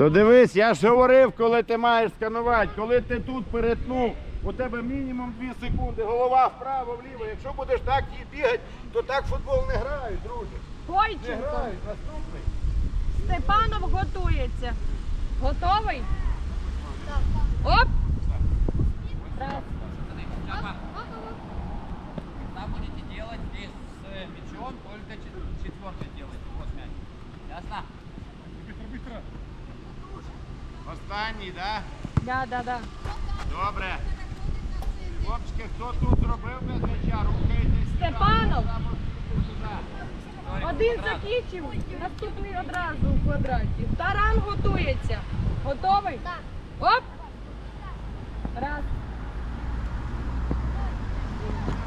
То дивись, я ж говорив, коли ти маєш сканувати, коли ти тут перетнув, у тебе мінімум 2 секунди, голова вправо, вліво. Якщо будеш так її бігати, то так футбол не грають, друже. Не Бойченко. грають. Наступний. Степанов готується. Готовий? Оп! Раз. Останній, так? Да, да, да. Добре. Хлопчики, хто тут зробив без м'яча, рухайтесь. Степанов. Один закінчив, наступний одразу у квадраті. Таран готується. Готовий? Так. Оп! Раз.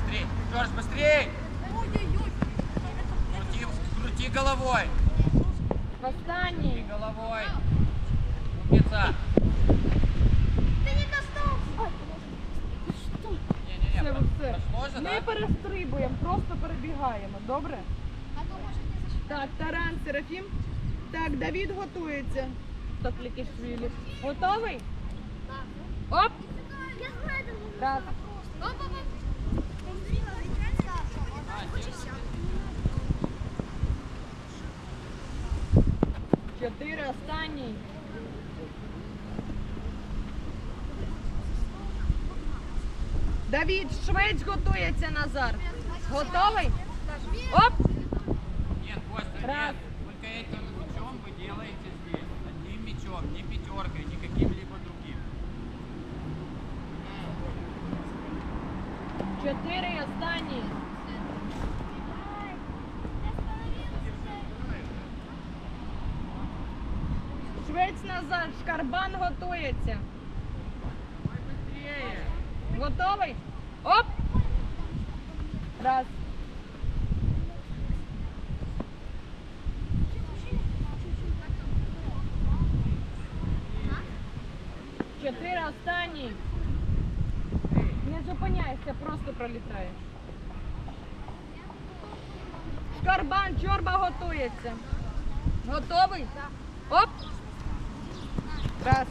Быстрей. Джордж, быстрей! Крути, крути головой. Восстание! Крути головой. Умница. Не-не-не, Все, же, Не да? перестрибуємо, просто перебігаємо. Добре? Так, Таран, Серафім. Так, Давід готується. Топлікішвілі. Готовий? Оп! Раз. Чотири останній. Давід, Швець готується Назар. Готовий? Оп! Нет, Костя, Раз. нет. Только этим мячом вы делаете здесь. Одним мячом, не пятеркой, не каким-либо другим. Чотири і останній. Швець Назар, Шкарбан готується. Быстрее. Готовий? Раз. Чотири останні. Не зупиняйся, просто пролітаєш. Шкарбан, чорба готується. Готовий? Оп! Раз.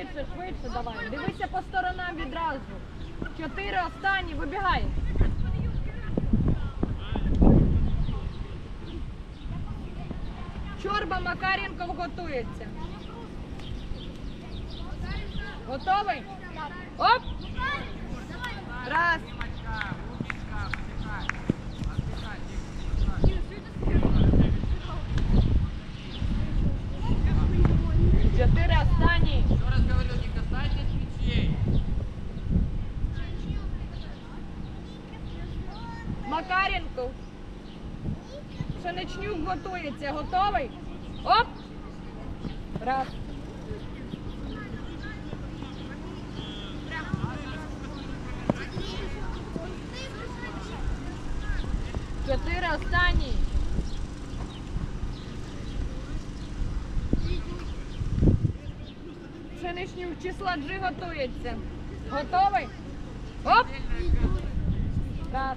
Швидше, швидше давай. Дивися по сторонам відразу. Чотири останні, вибігай. Чорба Макаренков готується. Готовий? Оп! Раз. Умничка, умничка, отдыхай. Отдыхай, Чотири останні. Еще раз говорю, не касайтесь мячей. Макаренков. Пшеничнюк готується. Готовий? Оп! Раз. Чотири останні. Пшеничнюк числа G готується. Готовий? Оп! Раз.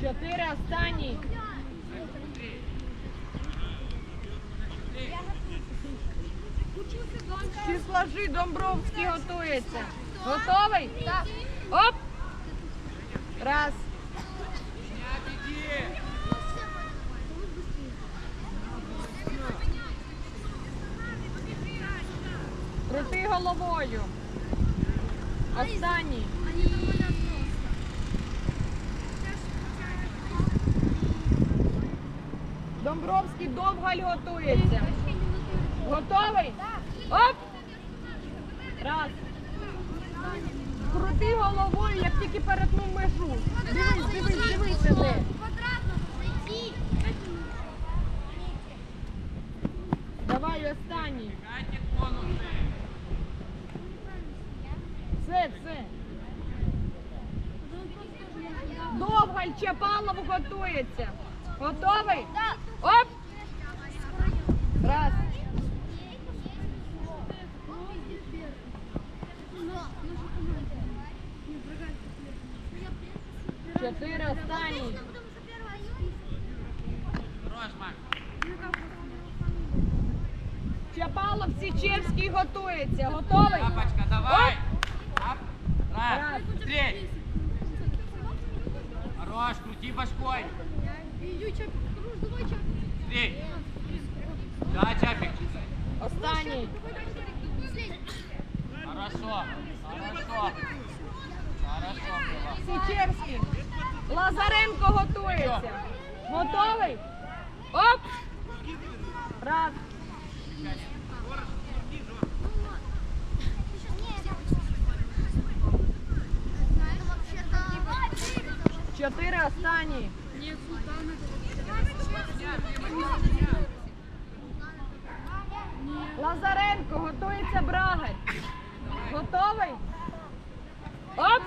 Чотири останні. Числа Ж Домбровський готується. Готовий? Так. Оп! Раз. Крути головою. Останній. Домбровський довгаль готується. Готовий? Оп! Раз. Крути головою, як тільки перетнув межу. Дивись, дивись, дивись. Давай останній. Це, це. Довгаль Чапалов готується. Готовий? Оп! Раз. Четыре останей. Чапалов Січевський готується. Готовий? Папочка, давай. Оп. Раз, Раз. три. Хорош, крути башкой. Я бью, чап... давай, чап... Да, Чапик. Останній. Хорошо. Хорошо. Лазаренко готується. Готовий? Оп! Раз. Чотири останні. Лазаренко, готується Брагарь. Готовий? Оп!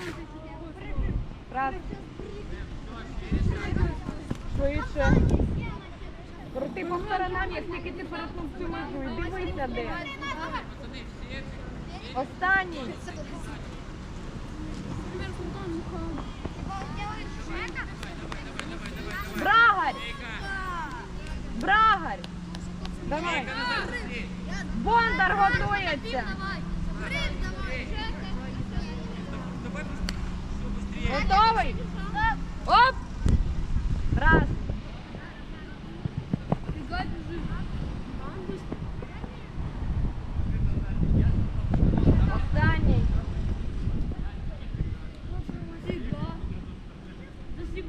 Раз. Швидше. Крути по сторонам, як тільки ти перетнув цю межу. І дивися де. Останній. Брагарь! Брагарь! Давай. Бондар готується. Готовий? Оп! Раз. Останній.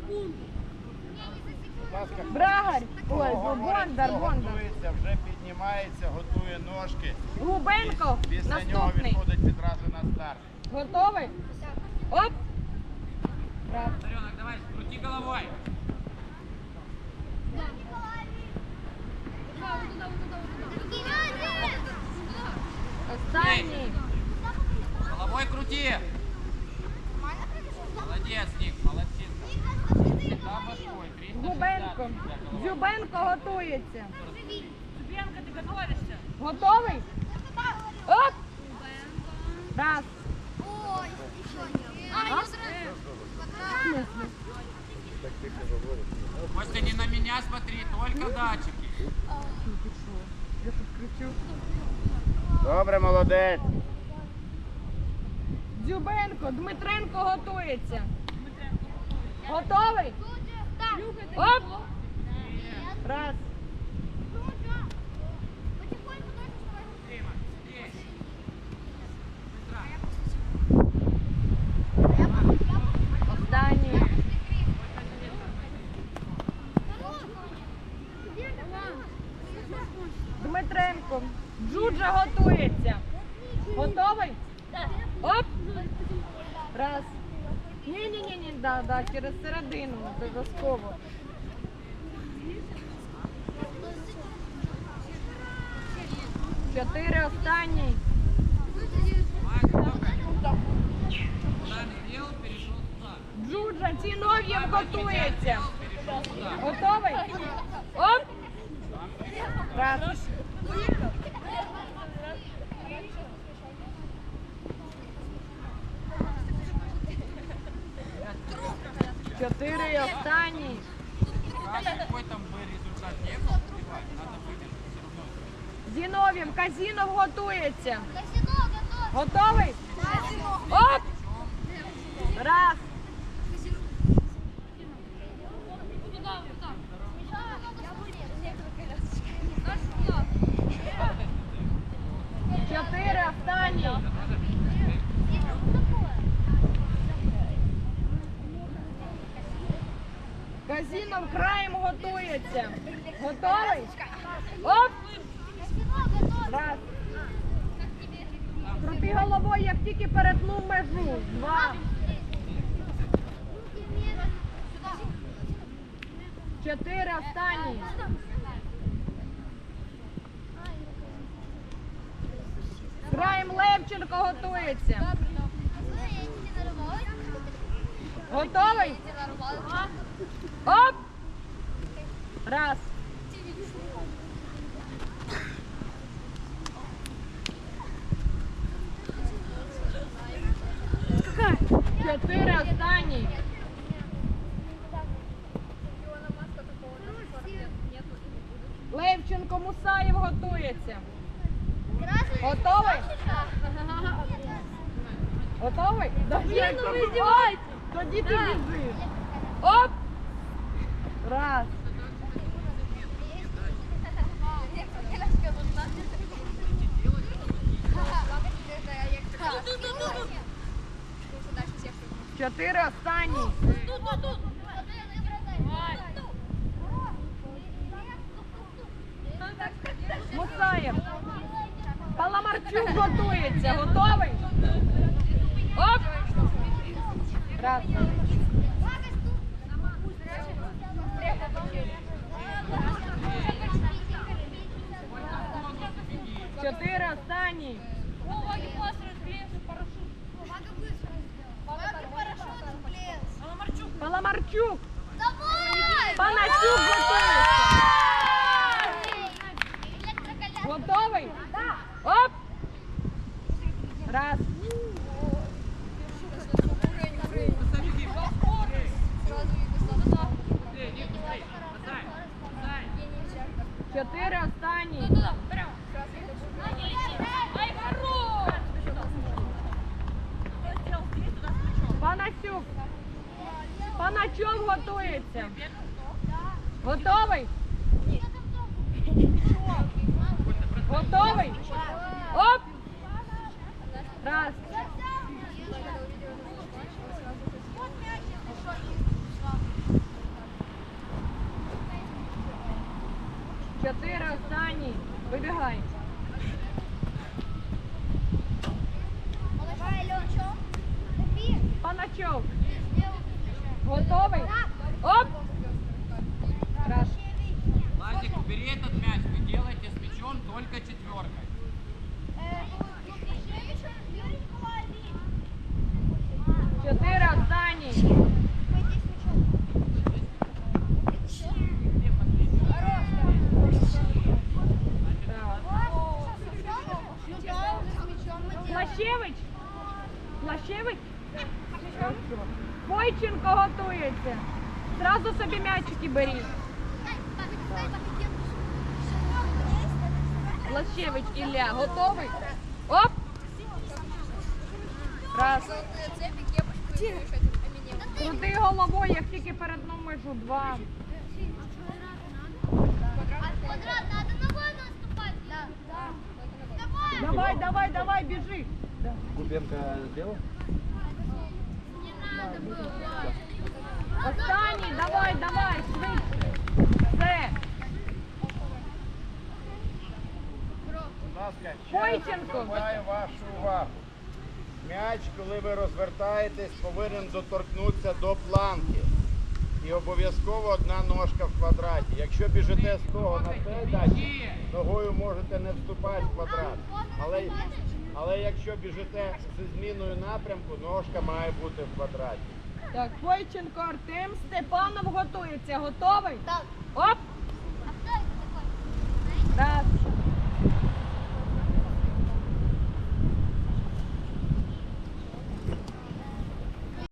Будь ласка. Брагарь. Ой, Бондар, Бондар. готується, вже піднімається, готує ножки. Губенко. Після нього Наступний. відходить відразу на старт. Готовий? Оп! Даренок, давай, крути головой. Останній. Головой крути. Молодец, Ник, башкой. 360 Губенко. Дзюбенко готується. Дзюбенко, ти готуєшся? Готовий? Оп! Раз. Костя, не на меня смотри, только датчики. Я тут кричу. Добре, молодець. Дзюбенко, Дмитренко готується. Готовий? Оп! Раз. Останній. Дмитренко. Джуджа готується. Готовий? Оп! Раз. Ні-ні-ні, да, да, через середину обов'язково. Чотири останній. Макс, давай. Куда сделал, перешел туда. Джуджа Цінов'єв готується. Перешел туда. Готовий? Оп! Раз. Зінов'єв, Казінов готується. Готовий? Оп! Раз. Чотири останній. Казінов краєм готується. Готовий? Оп! Раз. Крути головою, як тільки перетнув межу. Два. Чотири останні. Краєм Левченко готується. Готовий? Оп! Раз. Чотири останні. готується. Готовий? Готовий? Ні, ну ви здіваєтесь. Тоді ти біжиш. Оп! Раз. Чотири останні. Мусаєв. Паламарчук готується. Готовий? Оп! Раз. Чотири останні. Паламарчук. Панасюк готується. Готовий? Оп! Раз. Готовий? Оп! Лазик, убери этот мяч. Вы делаете с мячом только четверкой. Чотири останні. Плащевич? Плащевич? Хорошо. Бойченко готується. Зразу собі м'ячики беріть. Плащевич Ілля, готовий? Оп! Раз. Крути головою, як тільки передну межу. Два. Квадрат, надо ногой наступать. Да. Давай. Давай, давай, біжи. Кубенко сделал? Останній, давай, давай, швидше. Все. Будь ласка, вашу увагу. М'яч, коли ви розвертаєтесь, повинен доторкнутися до планки. І обов'язково одна ножка в квадраті. Якщо біжите з того на цей дачі, ногою можете не вступати в квадрат. Але але якщо біжите зі зміною напрямку, ножка має бути в квадраті. Так, Бойченко Артем Степанов готується. Готовий? Так. Оп! А хто такий? Раз.